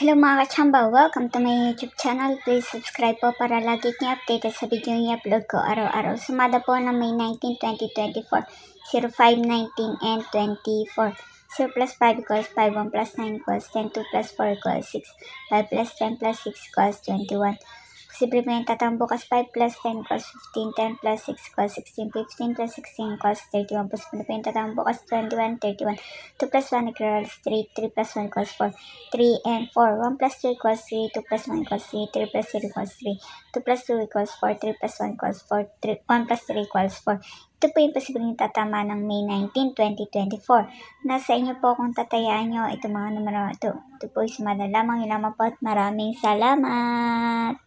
Hello mga kachamba, welcome to my YouTube channel. Please subscribe po para lagi niyo updated sa video niya upload ko araw-araw. Sumada po ng May 19, 2024, 05, 19, and 24. 0 plus 5 equals 5, 1 plus 9 equals 10, 2 plus 4 equals 6, 5 plus 10 plus 6 equals 21. Posible po yung bukas 5 plus 10 equals 15, 10 plus 6 equals 16, 15 plus 16 equals 31. Posible po yung bukas 21, 31. 2 plus 1 equals 3, 3 plus 1 equals 4, 3 and 4. 1 plus 2 equals 3, 2 plus 1 equals 3, 3 plus 3 equals 3, 2 plus 2 equals 4, 3 plus 1 equals 4, 3, 1 plus 3 equals 4. Ito po yung posibleng tatama ng May 19, 2024. Nasa inyo po kung tatayaan nyo ito mga numero ito. Ito po is lamang lamang po at maraming salamat.